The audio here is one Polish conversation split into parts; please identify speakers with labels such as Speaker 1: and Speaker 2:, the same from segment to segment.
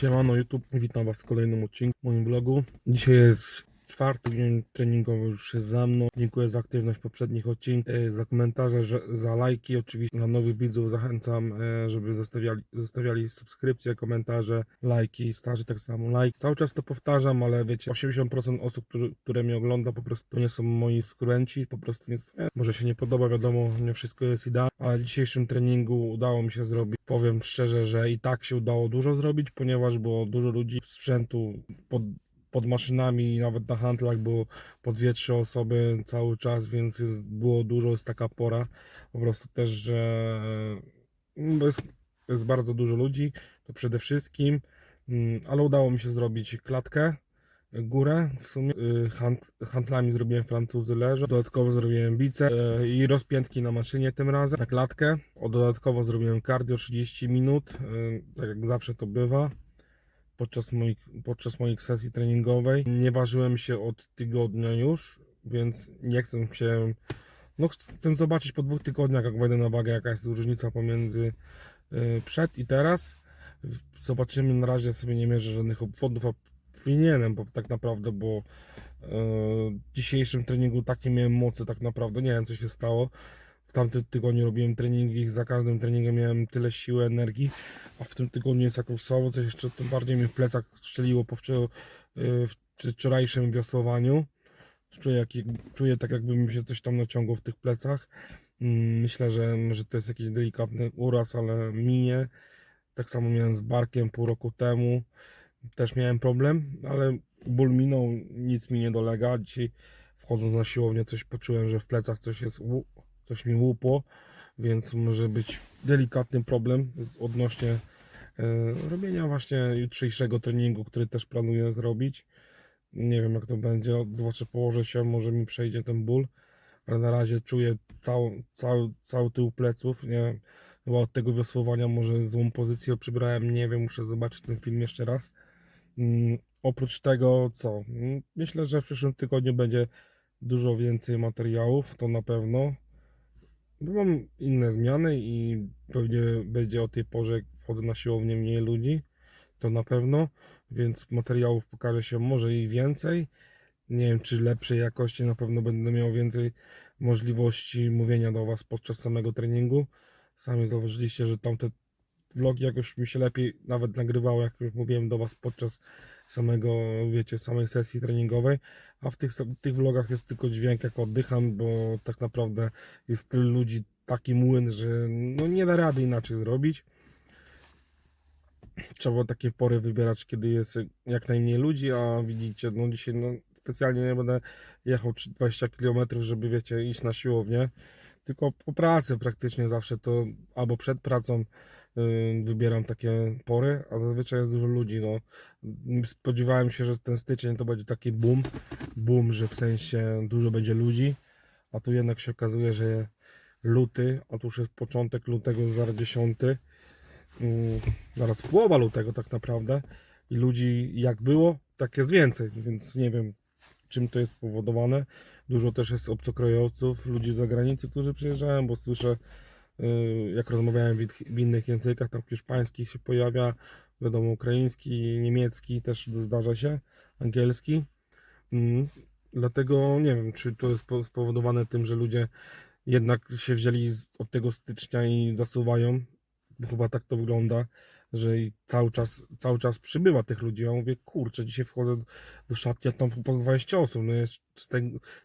Speaker 1: Siemano YouTube, witam Was w kolejnym odcinku moim vlogu. Dzisiaj jest czwarty dzień treningowy już jest za mną. Dziękuję za aktywność poprzednich odcinkach, e, za komentarze, za lajki. Oczywiście dla nowych widzów zachęcam, e, żeby zostawiali, zostawiali subskrypcje, komentarze, lajki, starzy tak samo lajk. Cały czas to powtarzam, ale wiecie, 80% osób, które, mnie ogląda po prostu to nie są moi skruenci, po prostu nie, może się nie podoba, wiadomo, nie wszystko jest idealne, ale w dzisiejszym treningu udało mi się zrobić. Powiem szczerze, że i tak się udało dużo zrobić, ponieważ było dużo ludzi, sprzętu pod pod maszynami, nawet na handlach było po dwie, trzy osoby cały czas, więc jest, było dużo, jest taka pora. Po prostu też, że mm, jest, jest bardzo dużo ludzi, to przede wszystkim, mm, ale udało mi się zrobić klatkę, górę, w sumie. Y, hand, handlami zrobiłem francuzy leże, dodatkowo zrobiłem bice y, i rozpiętki na maszynie tym razem, na klatkę, dodatkowo zrobiłem cardio 30 minut, y, tak jak zawsze to bywa podczas moich, podczas moich sesji treningowej. Nie ważyłem się od tygodnia już, więc nie chcę się. No, chcę zobaczyć po dwóch tygodniach, jak wejdę na wagę, jaka jest różnica pomiędzy y, przed i teraz. Zobaczymy. Na razie sobie nie mierzę żadnych obwodów, a powinienem, bo tak naprawdę, bo y, w dzisiejszym treningu takie miałem mocy, tak naprawdę. Nie wiem, co się stało. W tamtym tygodniu robiłem treningi, za każdym treningiem miałem tyle siły, energii, a w tym tygodniu jest jakoś słabo, coś jeszcze tym bardziej mi w plecach strzeliło po y, wczorajszym wiosłowaniu. Czuję, jak, czuję tak, jakby mi się coś tam naciągło w tych plecach. Mm, Myślę, że, że to jest jakiś delikatny uraz, ale minie. Tak samo miałem z barkiem pół roku temu. Też miałem problem, ale ból minął, nic mi nie dolega. Dzisiaj wchodząc na siłownię coś poczułem, że w plecach coś jest, coś mi łupło, więc może być delikatny problem odnośnie e, robienia właśnie jutrzejszego treningu, który też planuję zrobić. Nie wiem jak to będzie, zobaczę, położę się, może mi przejdzie ten ból, ale na razie czuję cały, cały, cały tył pleców, nie chyba od tego wiosłowania może złą pozycję przybrałem, nie wiem, muszę zobaczyć ten film jeszcze raz. Mm, oprócz tego co? Mm, Myślę, że w przyszłym tygodniu będzie dużo więcej materiałów, to na pewno. Bo mam inne zmiany i pewnie będzie o tej porze, jak wchodzę na siłownię, mniej ludzi, to na pewno, więc materiałów pokaże się może i więcej. Nie wiem, czy lepszej jakości, na pewno będę miał więcej możliwości mówienia do Was podczas samego treningu. Sami zauważyliście, że tamte vlogi jakoś mi się lepiej nawet nagrywało, jak już mówiłem do Was podczas samego, wiecie, samej sesji treningowej, a w tych, tych vlogach jest tylko dźwięk, jak oddycham, bo tak naprawdę jest tylu ludzi, taki młyn, że no nie da rady inaczej zrobić. Trzeba takie pory wybierać, kiedy jest jak najmniej ludzi, a widzicie, no dzisiaj no, specjalnie nie będę jechał 3 20 km, żeby wiecie, iść na siłownię, tylko po pracy praktycznie zawsze to albo przed pracą wybieram takie pory, a zazwyczaj jest dużo ludzi, no. Spodziewałem się, że ten styczeń to będzie taki boom, boom, że w sensie dużo będzie ludzi, a tu jednak się okazuje, że luty, już jest początek lutego, zaraz 10, mm, zaraz połowa lutego tak naprawdę i ludzi jak było, tak jest więcej, więc nie wiem czym to jest spowodowane. Dużo też jest obcokrajowców, ludzi z zagranicy, którzy przyjeżdżają, bo słyszę jak rozmawiałem w, innych językach, tam hiszpański się pojawia, wiadomo ukraiński, niemiecki też zdarza się, angielski. Mm, Dlatego nie wiem, czy to jest po- spowodowane tym, że ludzie jednak się wzięli od tego stycznia i zasuwają, bo chyba tak to wygląda, że cały czas, cały czas przybywa tych ludzi. Ja mówię, kurczę, dzisiaj wchodzę do szatni, a tam po 20 osób. No z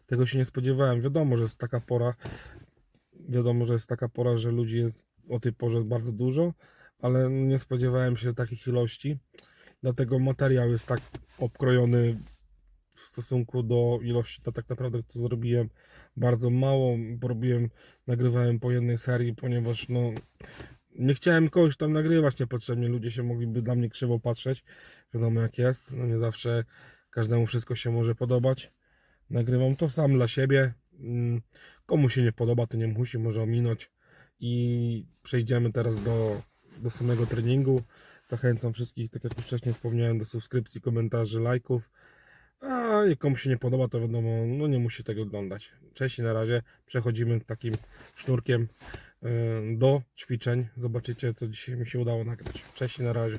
Speaker 1: tego się nie spodziewałem. Wiadomo, że jest taka pora, wiadomo, że jest taka pora, że ludzi jest o tej porze bardzo dużo, ale nie spodziewałem się takich ilości. Dlatego materiał jest tak obkrojony w stosunku do ilości, to tak naprawdę co zrobiłem bardzo mało, robiłem, nagrywałem po jednej serii, ponieważ no nie chciałem kogoś tam nagrywać niepotrzebnie, ludzie się mogliby dla mnie krzywo patrzeć, wiadomo jak jest, no nie zawsze każdemu wszystko się może podobać. Nagrywam to sam dla siebie, komu się nie podoba, to nie musi, może ominąć i przejdziemy teraz do, do samego treningu. Zachęcam wszystkich, tak jak już wcześniej wspomniałem, do subskrypcji, komentarzy, lajków. A jak komuś się nie podoba, to wiadomo, no nie musi tego oglądać. Cześć i na razie przechodzimy takim sznurkiem y, do ćwiczeń. Zobaczycie, co dzisiaj mi się udało nagrać. Cześć i na razie.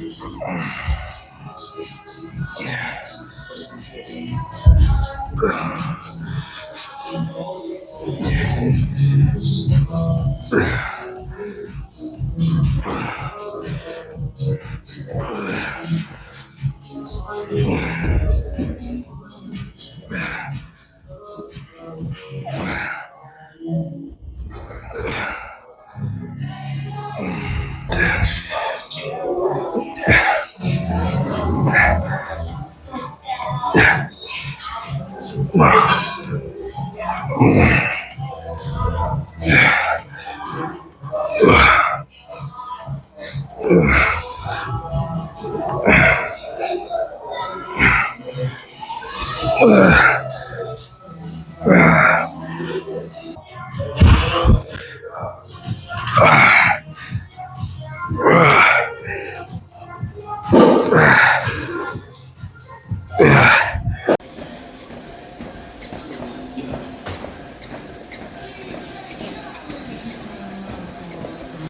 Speaker 2: yeah. Ugh.